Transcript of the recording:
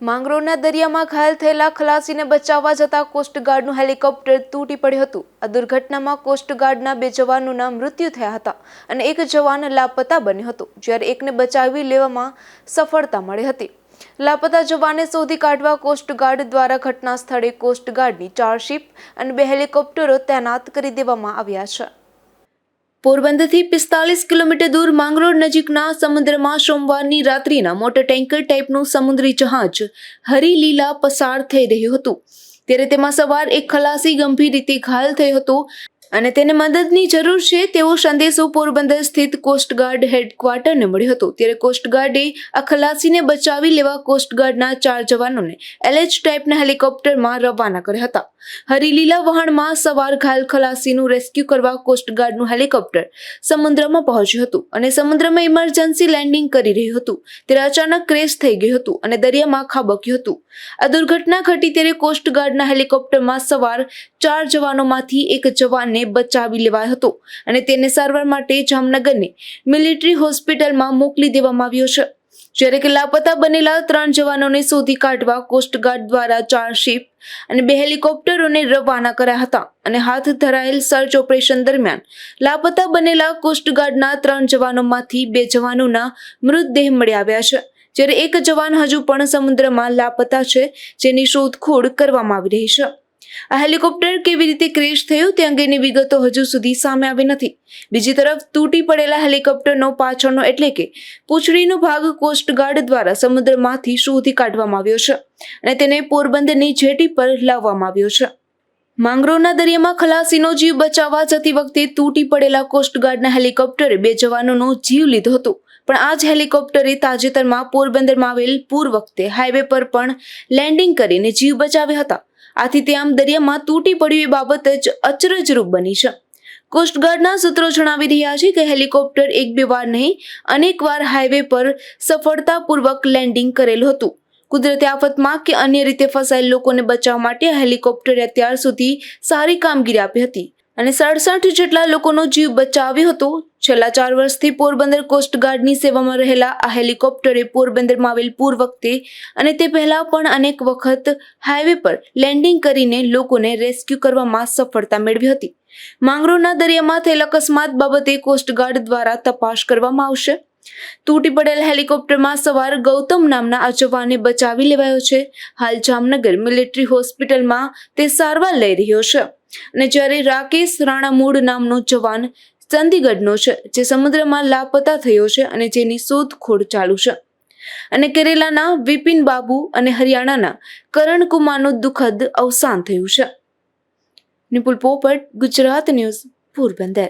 માંગરોળના દરિયામાં ઘાયલ થયેલા ખલાસીને બચાવવા જતા કોસ્ટગાર્ડનું હેલિકોપ્ટર તૂટી પડ્યું હતું. આ દુર્ઘટનામાં કોસ્ટગાર્ડના બે જવાનોના મૃત્યુ થયા હતા અને એક જવાન લાપતા બન્યો હતો, જ્યારે એકને બચાવી લેવામાં સફળતા મળી હતી. લાપતા જવાનને શોધી કાઢવા કોસ્ટગાર્ડ દ્વારા ઘટના સ્થળે કોસ્ટગાર્ડની ચાર અને બે હેલિકોપ્ટરો તૈનાત કરી દેવામાં આવ્યા છે. પોરબંદરથી પિસ્તાલીસ કિલોમીટર દૂર માંગરોળ નજીકના સમુદ્રમાં સોમવારની રાત્રિના મોટર ટેન્કર ટાઈપનું સમુદ્રી જહાજ હરિલીલા પસાર થઈ રહ્યું હતું. ત્યારે તેમાં સવાર એક ખલાસી ગંભીર રીતે ઘાયલ થયો હતો. અને તેને મદદની જરૂર છે તેવો સંદેશો પોરબંદર સ્થિત કોસ્ટગાર્ડ હેડક્વાર્ટરને મળ્યો હતો. ત્યારે કોસ્ટગાર્ડે આ ખલાસીને બચાવી લેવા કોસ્ટગાર્ડના ચાર જવાનોને એલએચ ટાઈપના હેલિકોપ્ટરમાં રવાના કર્યા હતા. હરીલીલા વહાણમાં સવાર ઘાયલ ખલાસીનું રેસ્ક્યુ કરવા કોસ્ટગાર્ડનું હેલિકોપ્ટર સમુદ્રમાં પહોંચ્યું હતું અને સમુદ્રમાં ઇમરજન્સી લેન્ડિંગ કરી રહ્યું હતું. ત્યારે અચાનક ક્રેશ થઈ ગયું હતું અને દરિયામાં ખાબક્યું હતું. આ દુર્ઘટના ઘટી ત્યારે કોસ્ટગાર્ડના હેલિકોપ્ટરમાં સવાર ચાર જવાનોમાંથી એક જવાનને બચાવી લેવાયો હતો અને તેને સારવાર માટે જામનગરની મિલિટરી હોસ્પિટલમાં મોકલી દેવામાં આવ્યો છે. જ્યારે કે લાપતા બનેલા ત્રણ જવાનોને શોધી કાઢવા કોસ્ટગાર્ડ દ્વારા ચાર શિપ અને બે હેલિકોપ્ટરોને રવાના કર્યા હતા અને હાથ ધરાયેલ સર્ચ ઓપરેશન દરમિયાન લાપતા બનેલા કોસ્ટગાર્ડના ત્રણ જવાનોમાંથી બે જવાનોના મૃતદેહ મળી આવ્યા છે. જ્યારે એક જવાન હજુ પણ સમુદ્રમાં લાપતા છે, જેની શોધખોળ કરવામાં આવી રહી છે. આ હેલિકોપ્ટર કેવી રીતે ક્રેશ થયું તે અંગેની વિગતો હજુ સુધી સામે આવી નથી. બીજી તરફ, તૂટી પડેલા હેલિકોપ્ટરનો પાછળનો એટલે કે પૂંછડીનો ભાગ કોસ્ટગાર્ડ દ્વારા સમુદ્રમાંથી શોધી કાઢવામાં આવ્યો છે અને તેને પોરબંદરની જેટી પર લાવવામાં આવ્યો છે. માંગરોળના દરિયામાં ખલાસીનો જીવ બચાવવા જતી વખતે તૂટી પડેલા કોસ્ટગાર્ડના હેલિકોપ્ટરે બે જવાનોનો જીવ લીધો હતો. પણ આ જ હેલિકોપ્ટરે તાજેતરમાં પોરબંદરમાં આવેલ પૂર વખતે હાઈવે પર પણ લેન્ડિંગ કરીને જીવ બચાવ્યા હતા. આથી તે આમ દરિયામાં તૂટી પડ્યું એ બાબત જ અચરજરૂપ બની છે. કોસ્ટગાર્ડના સૂત્રો જણાવી રહ્યા છે કે હેલિકોપ્ટર એક બે વાર નહીં, અનેક વાર હાઈવે પર સફળતાપૂર્વક લેન્ડિંગ કરેલું હતું. કુદરતી આફતમાં કે અન્ય રીતે ફસાયેલ લોકોને બચાવવા માટે હેલિકોપ્ટરે અત્યાર સુધી સારી કામગીરી આપી હતી. અને સડસઠ જેટલા લોકોનો જીવ બચાવ્યો હતો. છેલ્લા ચાર વર્ષથી પોરબંદર કોસ્ટગાર્ડની સેવામાં રહેલા આ હેલિકોપ્ટરે પોરબંદરમાં આવેલ પૂર વખતે અને તે પહેલા પણ અનેક વખત હાઈવે પર લેન્ડિંગ કરીને લોકોને રેસ્ક્યુ કરવામાં સફળતા મેળવી હતી. માંગરોળના દરિયામાં થયેલ અકસ્માત બાબતે કોસ્ટગાર્ડ દ્વારા તપાસ કરવામાં આવશે. તૂટી પડેલ હેલિકોપ્ટરમાં સવાર ગૌતમ નામના આ જવાને બચાવી લેવાયો છે. હાલ જામનગર મિલિટરી હોસ્પિટલમાં તે સારવાર લઈ રહ્યો છે. અને જ્યારે રાકેશ રાણા મૂળ નામનો જવાન ચંદીગઢનો છે, જે સમુદ્રમાં લાપતા થયો છે અને જેની શોધખોળ ચાલુ છે. અને કેરેલાના વિપિન બાબુ અને હરિયાણાના કરણ કુમારનું દુઃખદ અવસાન થયું છે. નિપુલ પોપટ, ગુજરાત ન્યૂઝ, પોરબંદર.